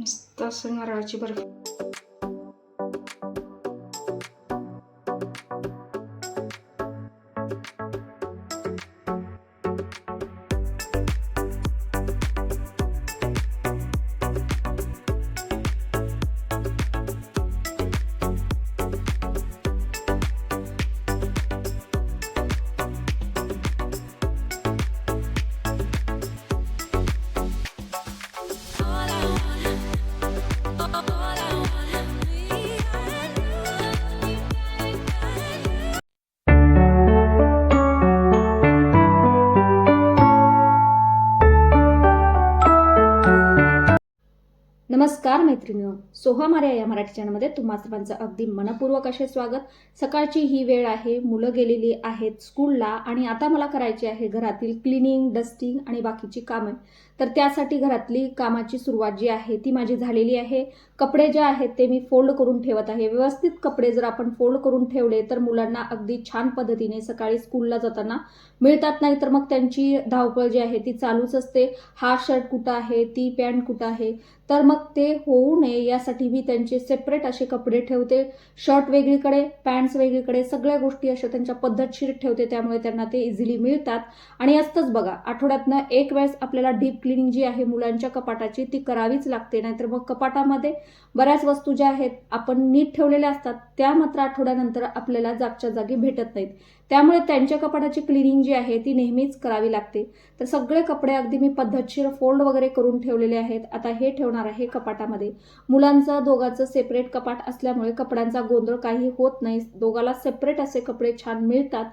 मस्त असं नारळाची बर्फी. नमस्कार मैत्रिणी सोहा मार्या या मराठी चॅनलमध्ये तुम्हा सर्वांचं अगदी मनपूर्वक असे स्वागत. सकाळची ही वेळ आहे मुलं गेलेली आहेत स्कूलला आणि आता मला करायची आहे घरातील क्लिनिंग डस्टिंग आणि बाकीची कामं. तर त्यासाठी घरातली कामाची सुरुवात जी आहे ती माझी झालेली आहे. कपडे जे आहेत ते मी फोल्ड करून ठेवत आहे. व्यवस्थित कपडे जर आपण फोल्ड करून ठेवले तर मुलांना अगदी छान पद्धतीने सकाळी स्कूलला जाताना मिळतात नाही तर मग त्यांची धावपळ जी आहे ती चालूच असते. हा शर्ट कुठं आहे? ती पॅन्ट कुठं आहे? तर मग ते होऊ नये यासाठी मी त्यांचे सेपरेट असे कपडे ठेवते. शर्ट वेगळीकडे पॅन्ट्स वेगळीकडे सगळ्या गोष्टी अशा त्यांच्या पद्धतशीर ठेवते. त्यामुळे त्यांना ते इझिली मिळतात. आणि असतंच बघा आठवड्यातनं एक वेळेस आपल्याला डीप क्लिनिंग जी आहे मुलांच्या कपाटाची ती करावीच लागते. नाहीतर मग कपाटामध्ये बऱ्याच वस्तू ज्या आहेत आपण नीट ठेवलेल्या असतात त्या मात्र आठवड्यानंतर आपल्याला जागच्या जागी भेटत नाहीत. त्यामुळे त्यांच्या कपाटाची क्लिनिंग जी आहे ती नेहमीच करावी लागते. तर सगळे कपडे अगदी मी पद्धतशीर फोल्ड वगैरे करून ठेवलेले आहेत. आता हे ठेवणार आहे कपाटामध्ये. मुलांचं दोघांचं सेपरेट कपाट असल्यामुळे कपड्यांचा गोंधळ काही होत नाही. दोघाला सेपरेट असे कपडे छान मिळतात.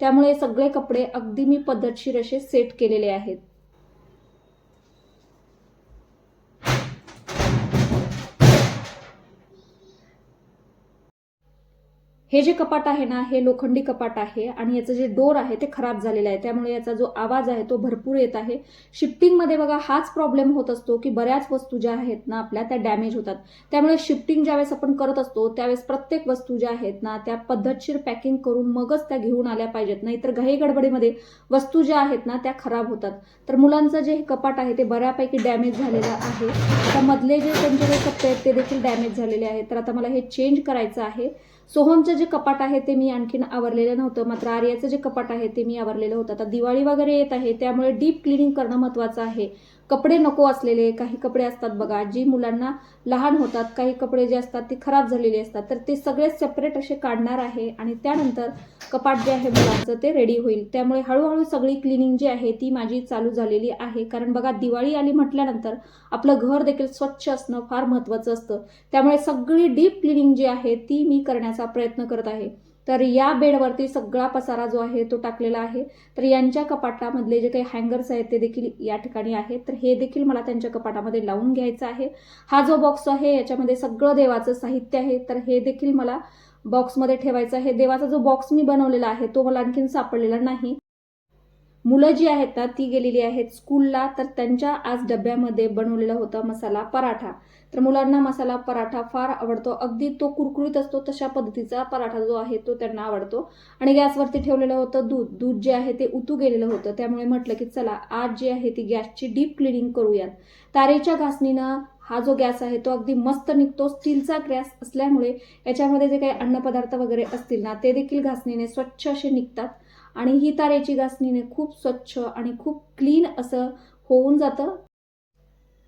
त्यामुळे सगळे कपडे अगदी मी पद्धतशीर असे सेट केलेले आहेत. हे जे कपाट आहे ना हे लोखंडी कपाट आहे आणि याचं जे डोर आहे ते खराब झालेलं आहे. त्यामुळे याचा जो आवाज आहे तो भरपूर येत आहे. शिफ्टिंगमध्ये बघा हाच प्रॉब्लेम होत असतो की बऱ्याच वस्तू ज्या आहेत ना आपल्या त्या डॅमेज होतात. त्यामुळे शिफ्टिंग ज्यावेळेस आपण करत असतो त्यावेळेस प्रत्येक वस्तू ज्या आहेत ना त्या पद्धतशीर पॅकिंग करून मगच त्या घेऊन आल्या पाहिजेत. नाहीतर घाई गडबडीमध्ये वस्तू ज्या आहेत ना त्या खराब होतात. तर मुलांचं जे हे कपाट आहे ते बऱ्यापैकी डॅमेज झालेलं आहे. आता मधले जे त्यांचे जे कप्पे आहेत ते देखील डॅमेज झालेले आहेत. तर आता मला हे चेंज करायचं आहे. सोहमचं जे कपाट आहे ते मी आणखीन आवरलेलं नव्हतं. मात्र आर्याचं जे कपाट आहे ते मी आवरलेलं होतं. आता दिवाळी वगैरे येत आहे त्यामुळे डीप क्लिनिंग करणं महत्त्वाचं आहे. कपडे नको असलेले काही कपडे असतात बघा जी मुलांना लहान होतात काही कपडे जे असतात ते खराब झालेले असतात तर ते सगळे सेपरेट असे काढणार आहे आणि त्यानंतर कपाट जे आहे मुलांचं ते रेडी होईल. त्यामुळे हळूहळू सगळी क्लिनिंग जी आहे ती माझी चालू झालेली आहे. कारण बघा दिवाळी आली म्हटल्यानंतर आपलं घर देखील स्वच्छ असणं फार महत्त्वाचं असतं. त्यामुळे सगळी डीप क्लिनिंग जी आहे ती मी करण्याचा प्रयत्न करत आहे. तर या बेडवरती सगळा पसारा जो आहे तो टाकलेला आहे. तर यांच्या कपाटामधले जे काही हँगर्स आहेत ते देखील या ठिकाणी आहेत. तर हे देखील मला त्यांच्या कपाटामध्ये लावून घ्यायचं आहे. हा जो बॉक्स आहे याच्यामध्ये सगळं देवाचं साहित्य आहे. तर हे देखील मला बॉक्समध्ये ठेवायचं आहे. देवाचा जो बॉक्स मी बनवलेला आहे तो मला आणखीन सापडलेला नाही. मुलं जी आहेत ना ती गेलेली आहेत स्कूलला तर त्यांच्या आज डब्यामध्ये बनवलेला होता मसाला पराठा. तर मुलांना मसाला पराठा फार आवडतो. अगदी तो कुरकुरीत असतो तशा पद्धतीचा पराठा जो आहे तो त्यांना आवडतो. आणि गॅसवरती ठेवलेलं होतं दूध. दूध जे आहे ते उतू गेलेलं होतं. त्यामुळे म्हटलं की चला आज जी आहे ती गॅसची डीप क्लिनिंग करूयात. तारेच्या घासणीनं हा जो गॅस आहे तो अगदी मस्त निघतो. स्टीलचा गॅस असल्यामुळे याच्यामध्ये जे काही अन्नपदार्थ वगैरे असतील ना ते देखील घासणीने स्वच्छ असे निघतात. आणि ही तारेची घासणीने खूप स्वच्छ आणि खूप क्लीन असं होऊन जातं.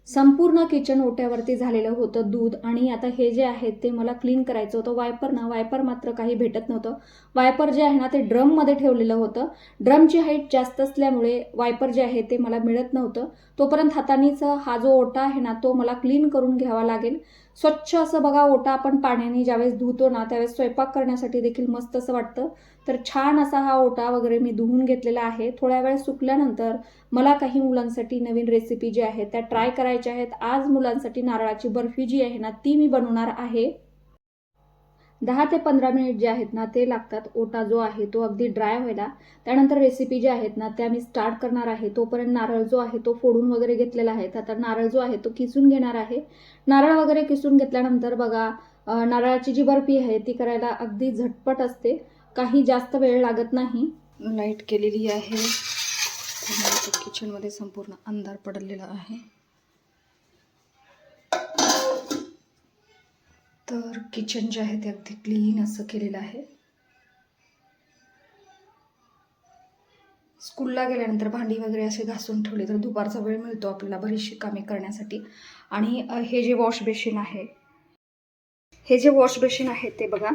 संपूर्ण किचन ओट्यावरती झालेलं होतं दूध आणि आता हे जे आहे ते मला क्लीन करायचं होतं. वायपर ना वायपर मात्र काही भेटत नव्हतं. वायपर जे आहे ना ते ड्रममध्ये ठेवलेलं होतं. ड्रमची हाईट जास्त असल्यामुळे वायपर जे आहे ते मला मिळत नव्हतं. तोपर्यंत हातानीच हा जो ओटा आहे ना तो मला क्लीन करून घ्यावा लागेल. स्वच्छ असं बघा ओटा आपण पाण्याने ज्यावेळेस धुतो ना त्यावेळेस स्वयंपाक करण्यासाठी देखील मस्त असं वाटतं. तर छान असा हा ओटा वगैरे मी धुवून घेतलेला आहे. थोड्या वेळ सुकल्यानंतर मला काही मुलांसाठी नवीन रेसिपी जी आहे त्या ट्राय करायच्या आहेत. आज मुलांसाठी नारळाची बर्फी जी आहे ना ती मी बनवणार आहे. दहा ते पंधरा मिनिट जे आहेत ना ते लागतात. ओटा जो आहे तो अगदी ड्राय व्हायला. त्यानंतर रेसिपी जे आहेत ना त्या मी स्टार्ट करणार आहे. तोपर्यंत नारळ जो आहे तो फोडून वगैरे घेतलेला आहे. तर आता नारळ जो आहे तो किसून घेणार आहे. नारळ वगैरे किसून घेतल्यानंतर बघा नारळाची जी बर्फी आहे ती करायला अगदी झटपट असते. काही जास्त वेळ लागत नाही. लाइट केलेली आहे. किचनमध्ये संपूर्ण अंधार पडलेला आहे. तर किचन जे आहे ते अगदी क्लीन असं केलेलं आहे. स्कूलला गेल्यानंतर भांडी वगैरे असे घासून ठेवले तर दुपारचा वेळ मिळतो आपल्याला बरीचशी कामे करण्यासाठी. आणि हे जे वॉश बेसिन आहे हे जे वॉश बेसिन आहे ते बघा.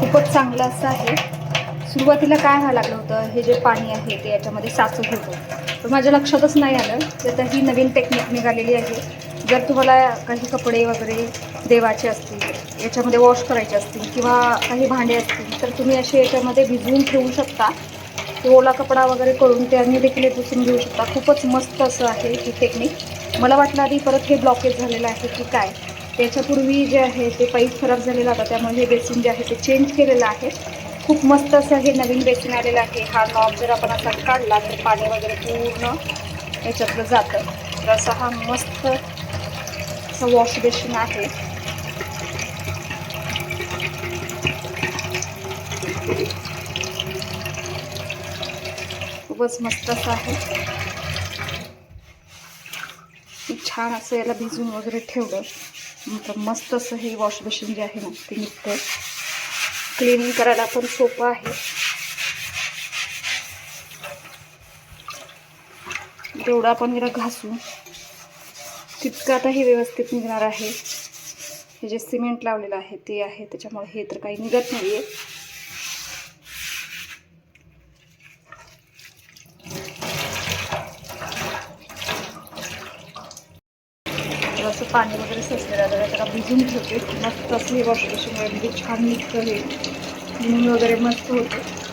खूपच चांगलं असं आहे. सुरुवातीला काय व्हायला लागलं होतं? हे जे पाणी आहे ते याच्यामध्ये साचत होतं तर माझ्या लक्षातच नाही आलं. की आता ही नवीन टेक्निक निघालेली आहे. जर तुम्हाला काही कपडे वगैरे देवाचे असतील याच्यामध्ये वॉश करायचे असतील किंवा काही भांडे असतील तर तुम्ही असे याच्यामध्ये भिजवून ठेवू शकता. ते ओला कपडा वगैरे करून त्यांनी देखील हे पुसून घेऊ शकता. खूपच मस्त असं आहे ही टेक्निक मला वाटलं आधी परत हे ब्लॉकेज झालेलं आहे की काय. त्याच्यापूर्वी जे आहे ते पाईप खराब झालेला होता. त्यामुळे हे बेसिन जे आहे ते चेंज केलेलं आहे. खूप मस्त असं हे नवीन बेसिन आलेलं आहे. हा नॉब जर आपण असा काढला तर पाणी वगैरे पूर्ण याच्यातलं जातं. तर असा हा मस्त असं वॉश बेसिन आहे. खूपच मस्त असं आहे. छान असं याला भिजून वगैरे ठेवलं. तर मस्त असं हे वॉश बेसिन जे आहे ना ते निघतं क्लीनिंग करायला पण सोपं आहे. तेवढं आपण हिला घासू तितकं आता हे व्यवस्थित निघणार आहे. हे जे सिमेंट लावलेलं आहे ते आहे. त्याच्यामुळे हे तर काही निघत नाही आहे तर असं पाणी वगैरे सचलेलं आहे. त्याला भिजून ठेवते. मस्त असं हे वॉश म्हणजे छान निघतं हे. क्लिनिंग वगैरे मस्त होतं.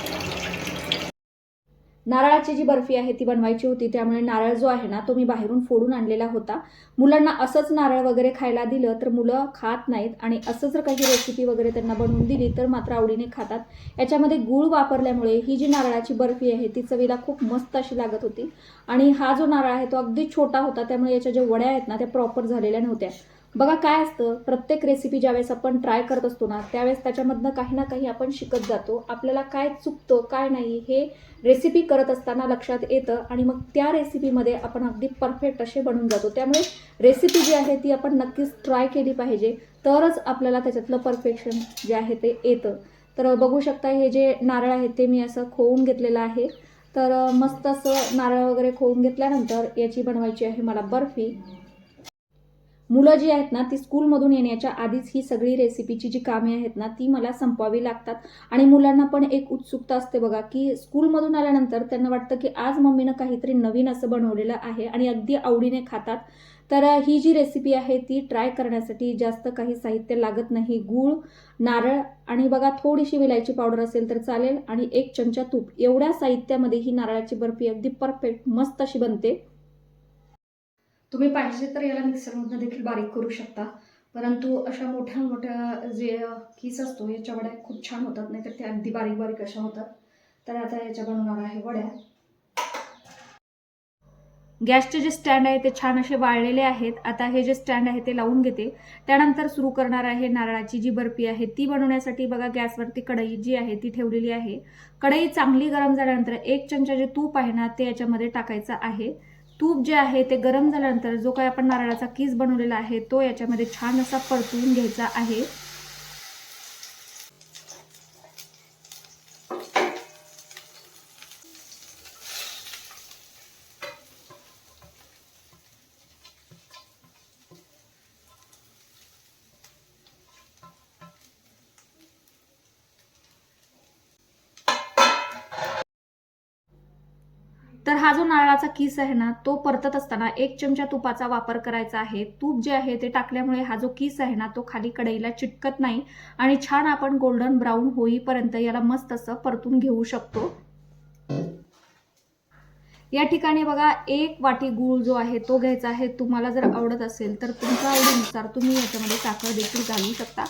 नारळाची जी बर्फी आहे ती बनवायची होती त्यामुळे नारळ जो आहे ना तो मी बाहेरून फोडून आणलेला होता. मुलांना असंच नारळ वगैरे खायला दिलं तर मुलं खात नाहीत आणि असं जर काही रेसिपी वगैरे त्यांना बनवून दिली तर मात्र आवडीने खातात. याच्यामध्ये गूळ वापरल्यामुळे ही जी नारळाची बर्फी आहे ती चवीला खूप मस्त अशी लागत होती. आणि हा जो नारळ आहे तो अगदी छोटा होता त्यामुळे याच्या ज्या वड्या आहेत ना त्या प्रॉपर झालेल्या नव्हत्या. बघा काय असतं प्रत्येक रेसिपी ज्यावेळेस आपण ट्राय करत असतो ना त्यावेळेस त्याच्यामधनं काही ना काही आपण शिकत जातो. आपल्याला काय चुकतं काय नाही हे रेसिपी करत असताना लक्षात येतं आणि मग त्या रेसिपीमध्ये आपण अगदी परफेक्ट असे बनून जातो. त्यामुळे रेसिपी जी आहे ती आपण नक्कीच ट्राय केली पाहिजे. तरच आपल्याला त्याच्यातलं परफेक्शन जे आहे ते येतं. तर बघू शकता हे जे नारळ आहे ते मी असं खोवून घेतलेलं आहे. तर मस्त असं नारळ वगैरे खोवून घेतल्यानंतर याची बनवायची आहे मला बर्फी. मुलं जी आहेत ना ती स्कूलमधून येण्याच्या आधीच ही सगळी रेसिपीची जी कामे आहेत ना ती मला संपवावी लागतात. आणि मुलांना पण एक उत्सुकता असते बघा की स्कूलमधून आल्यानंतर त्यांना वाटतं की आज मम्मीनं काहीतरी नवीन असं बनवलेलं आहे आणि अगदी आवडीने खातात. तर ही जी रेसिपी आहे ती ट्राय करण्यासाठी जास्त काही साहित्य लागत नाही. गूळ नारळ आणि बघा थोडीशी विलायची पावडर असेल तर चालेल. आणि एक चमचा तूप. एवढ्या साहित्यामध्ये ही नारळाची बर्फी अगदी परफेक्ट मस्त अशी बनते. तुम्ही पाहिजे तर याला मिक्सरमधनं देखील बारीक करू शकता. परंतु अशा मोठ्या मोठ्या जे कीस असतो याच्या वड्या खूप छान होतात. नाहीतर त्या अगदी बारीक बारीक अशा होतात. तर आता याच्या बनवणार आहे वड्या. गॅसचे जे स्टँड आहे ते छान असे वाळलेले आहेत. आता हे जे स्टँड आहे ते लावून घेते. त्यानंतर सुरू करणार आहे नारळाची जी बर्फी आहे ती बनवण्यासाठी बघा गॅसवरती कढई जी आहे ती ठेवलेली आहे. कढई चांगली गरम झाल्यानंतर एक चमचा जे तूप आहे ना ते याच्यामध्ये टाकायचं आहे. तूप जे आहे ते गरम झाल्यानंतर जो काय आपण नारळाचा किस बनवलेला आहे तो याच्यामध्ये छान असा परतवून घ्यायचा आहे. तर हा जो नारळाचा किस आहे ना तो परतत असताना एक चमचा तुपाचा वापर करायचा आहे. तूप जे आहे ते टाकल्यामुळे हा जो किस आहे ना तो खाली कढईला चिटकत नाही आणि छान आपण गोल्डन ब्राऊन होईपर्यंत याला मस्त असं परतून घेऊ शकतो. या ठिकाणी बघा एक वाटी गूळ जो आहे तो घ्यायचा आहे. तुम्हाला जर आवडत असेल तर तुमच्या आवडीनुसार तुम्ही याच्यामध्ये साखर देखील घालू शकता.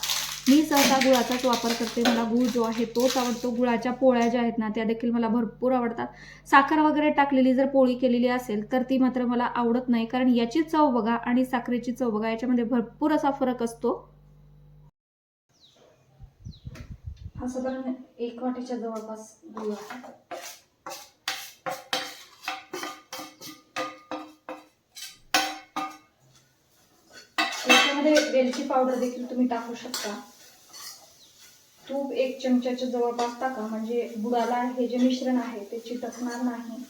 मी सहसा गुळाचाच वापर करते. मला गूळ जो आहे तोच आवडतो. गुळाच्या पोळ्या ज्या आहेत ना त्या देखील मला भरपूर आवडतात. साखर वगैरे टाकलेली जर पोळी केलेली असेल तर ती मात्र मला आवडत नाही. कारण याची चव बघा आणि साखरेची चव बघा याच्यामध्ये भरपूर असा फरक असतो. हा साधारण एक वाटीच्या जवळपास गुळ आहे. याच्यामध्ये वेलची पावडर देखील तुम्ही टाकू शकता. तूप एक चमच्याच्या जवळपास टाका. म्हणजे बुडाला हे जे मिश्रण आहे ते चिटकणार नाही.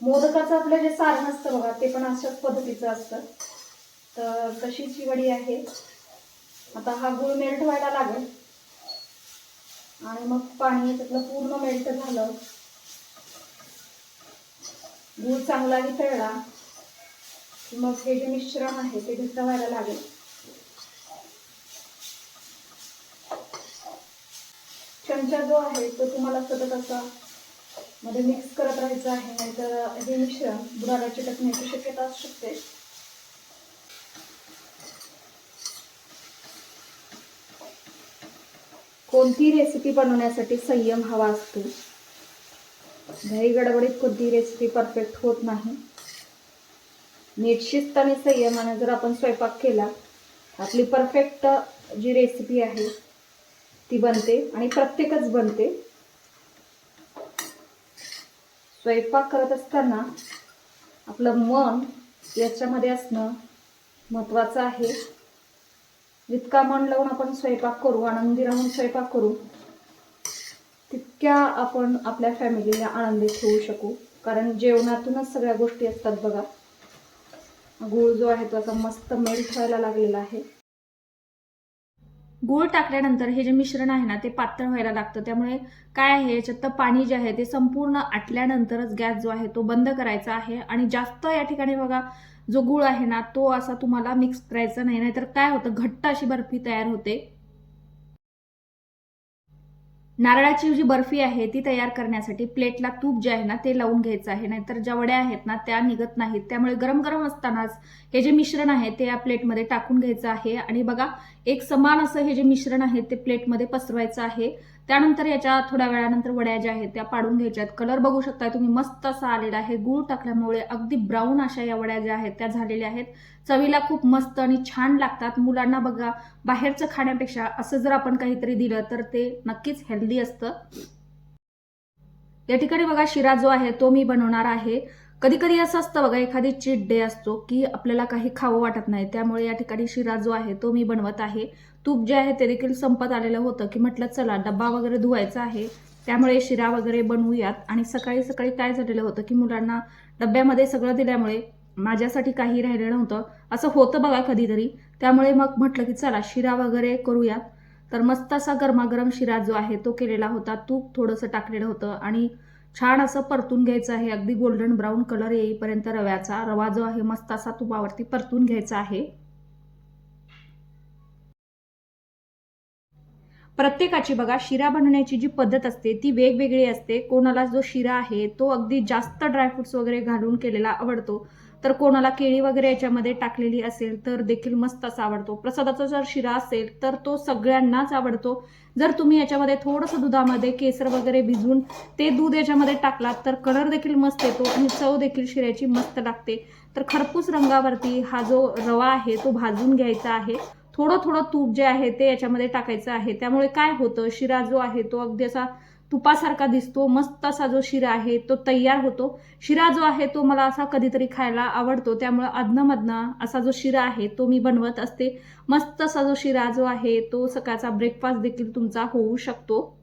मोदकाचं आपलं जे सारण असतं बघा ते पण अशाच पद्धतीचं असतं. तर तशीच ही वडी आहे. आता हा गुळ मेल्ट व्हायला लागेल. आणि मग पाणी त्यातलं पूर्ण मेल्ट झालं. गुळ चांगला वितळला मग हे जे मिश्रण आहे ते घट्ट व्हायला लागेल. चमचा जो आहे तो तुम्हाला सतत असा मध्ये मिक्स करत राहायचं आहे नाहीतर हे मिश्रण बुडाला चिटकण्याची शक्यता असू शकते. कोणती रेसिपी बनवण्यासाठी संयम हवा असतो. घाई गडबडीत कोणती रेसिपी परफेक्ट होत नाही. नीट शिस्त आणि संयमाने जर आपण स्वयंपाक केला आपली परफेक्ट जी रेसिपी आहे ती बनते आणि प्रत्येकच बनते. स्वयंपाक करत असताना आपलं मन याच्यामध्ये असणं महत्त्वाचं आहे. जितका मन लावून आपण स्वयंपाक करू आनंदी राहून स्वयंपाक करू तितक्या आपण आपल्या फॅमिलीला आनंदी ठेवू शकू. कारण जेवणातूनच सगळ्या गोष्टी असतात बघा. गूळ जो आहे तो असा मस्त मेल्ट व्हायला लागलेला आहे. गूळ टाकल्यानंतर हे जे मिश्रण आहे ना ते पातळ व्हायला लागतं. त्यामुळे काय आहे याच्यात पाणी जे आहे ते संपूर्ण आटल्यानंतरच गॅस जो आहे तो बंद करायचा आहे. आणि जास्त या ठिकाणी बघा जो गूळ आहे ना तो असा तुम्हाला मिक्स करायचा नाही. नाहीतर काय होतं घट्ट अशी बर्फी तयार होते. नारळाची जी बर्फी आहे ती तयार करण्यासाठी प्लेटला तूप जे आहे ना ते लावून घ्यायचं आहे. नाहीतर ज्या वड्या आहेत ना त्या निघत नाहीत. त्यामुळे गरम गरम असतानाच हे जे मिश्रण आहे ते या प्लेटमध्ये टाकून घ्यायचं आहे. आणि बघा एक समान असं हे जे मिश्रण आहे ते प्लेटमध्ये पसरवायचं आहे. त्यानंतर याच्या थोड्या वेळानंतर वड्या ज्या आहेत त्या पाडून घ्यायच्यात. कलर बघू शकता तुम्ही मस्त असा आलेला आहे. गूळ टाकल्यामुळे अगदी ब्राऊन अशा या वड्या ज्या आहेत त्या झालेल्या आहेत. चवीला खूप मस्त आणि छान लागतात. मुलांना बघा बाहेरचं खाण्यापेक्षा असं जर आपण काहीतरी दिलं तर ते नक्कीच हेल्दी असतं. या ठिकाणी बघा शिरा जो आहे तो मी बनवणार आहे. कधी कधी असं असतं बघा एखादी चीट डे असतो की आपल्याला काही खावं वाटत नाही. त्यामुळे या ठिकाणी शिरा जो आहे तो मी बनवत आहे. तूप जे आहे ते देखील संपत आलेलं होतं की म्हटलं चला डब्बा वगैरे धुवायचा आहे. त्यामुळे शिरा वगैरे बनवूयात. आणि सकाळी सकाळी काय झालेलं होतं की मुलांना डब्यामध्ये सगळं दिल्यामुळे माझ्यासाठी काही राहिलं नव्हतं. असं होतं बघा कधीतरी. त्यामुळे मग म्हटलं की चला शिरा वगैरे करूयात. तर मस्त असा गरमागरम शिरा जो आहे तो केलेला होता. तूप थोडंसं टाकलेलं होतं आणि छान असं परतून घ्यायचं आहे. अगदी गोल्डन ब्राऊन कलर येईपर्यंत रव्याचा रवा जो आहे मस्त असा तुपावरती परतून घ्यायचा आहे. प्रत्येकाची बघा शिरा बनवण्याची जी पद्धत असते ती वेगवेगळी असते. कोणाला जो शिरा आहे तो अगदी जास्त ड्रायफ्रुट्स वगैरे घालून केलेला आवडतो. तर कोणाला केळी वगैरे याच्यामध्ये टाकलेली असेल तर देखील मस्त असा आवडतो. प्रसादाचा जर शिरा असेल तर तो सगळ्यांनाच आवडतो. जर तुम्ही याच्यामध्ये थोडंसं दुधामध्ये केसर वगैरे भिजवून ते दूध याच्यामध्ये टाकलात तर कलर देखील मस्त येतो आणि चव देखील शिऱ्याची मस्त लागते. तर खरपूस रंगावरती हा जो रवा आहे तो भाजून घ्यायचा आहे. थोडं थोडं तूप जे आहे ते याच्यामध्ये टाकायचं आहे. त्यामुळे काय होतं शिरा जो आहे तो अगदी असा तुपासारखा दिसतो मस्त असा जो शिरा आहे तो तयार होतो. शिरा जो आहे तो मला असा कधीतरी खायला आवडतो. त्यामुळे अधनमधनं असा जो शिरा आहे तो मी बनवत असते. मस्त असा जो शिरा जो आहे तो सकाळचा ब्रेकफास्ट देखील तुमचा होऊ शकतो.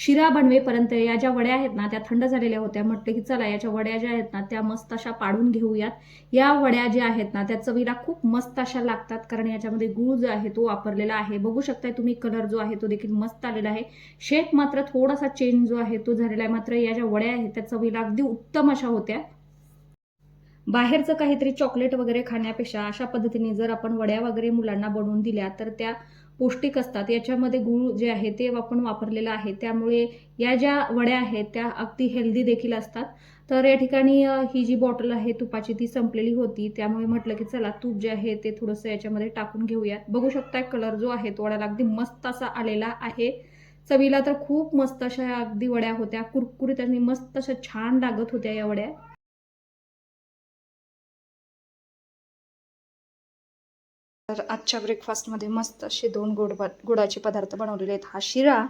शिरा बनवेपर्यंत या ज्या वड्या आहेत ना त्या थंड झालेल्या होत्या. म्हटलं की चला याच्या वड्या ज्या आहेत ना त्या मस्त अशा पाडून घेऊयात. या वड्या ज्या आहेत ना त्या चवीला खूप मस्त अशा लागतात. कारण याच्यामध्ये गूळ जो आहे तो वापरलेला आहे. बघू शकताय तुम्ही कलर जो आहे तो देखील मस्त आलेला आहे. शेप मात्र थोडासा चेंज जो आहे तो झालेला आहे. मात्र या ज्या वड्या आहेत त्या चवीला अगदी उत्तम अशा होत्या. बाहेरचं काहीतरी चॉकलेट वगैरे खाण्यापेक्षा अशा पद्धतीने जर आपण वड्या वगैरे मुलांना बनवून दिल्या तर त्या पौष्टिक असतात. याच्यामध्ये गूळ जे आहे ते आपण वापरलेलं आहे. त्यामुळे या ज्या वड्या आहेत त्या अगदी हेल्दी देखील असतात. तर या ठिकाणी ही जी बॉटल आहे तुपाची ती संपलेली होती. त्यामुळे म्हटलं की चला तूप जे आहे ते थोडंसं याच्यामध्ये टाकून घेऊयात. बघू शकता कलर जो आहे तो वड्याला अगदी मस्त असा आलेला आहे. चवीला तर खूप मस्त अशा अगदी वड्या होत्या. कुरकुरीत आणि मस्त अशा छान लागत होत्या या वड्या. तर आजच्या ब्रेकफास्टमध्ये मस्त असे दोन गोड गुडाचे पदार्थ बनवलेले आहेत. हा शिरा.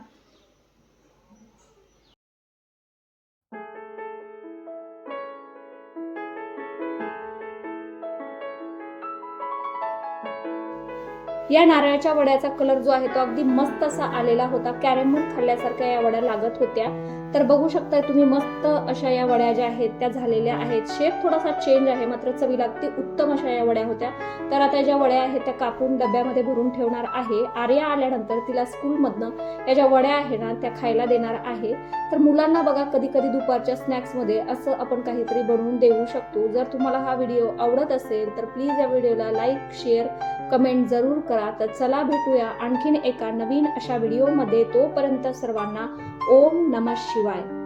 या नारळाच्या वड्याचा कलर जो आहे तो अगदी मस्त असा आलेला होता. कॅरेमोल खाल्ल्यासारख्या या वड्या लागत होत्या. तर बघू शकताय तुम्ही मस्त अशा या वड्या ज्या आहेत त्या झालेल्या आहेत. शेप थोडासा चेंज आहे मात्र चवीला अगदी उत्तम अशा या वड्या होत्या. तर आता ज्या वड्या आहेत त्या कापून डब्यामध्ये भरून ठेवणार आहे. आर्या आल्यानंतर तिला स्कूलमधनं या ज्या वड्या आहे ना त्या खायला देणार आहे. तर मुलांना बघा कधी कधी दुपारच्या स्नॅक्समध्ये असं आपण काहीतरी बनवून देऊ शकतो. जर तुम्हाला हा व्हिडिओ आवडत असेल तर प्लीज या व्हिडिओला लाईक शेअर कमेंट जरूर करा. तर चला भेटूया आणखीन एका नवीन अशा व्हिडिओमध्ये. तोपर्यंत सर्वांना ओम नमः शिवाय.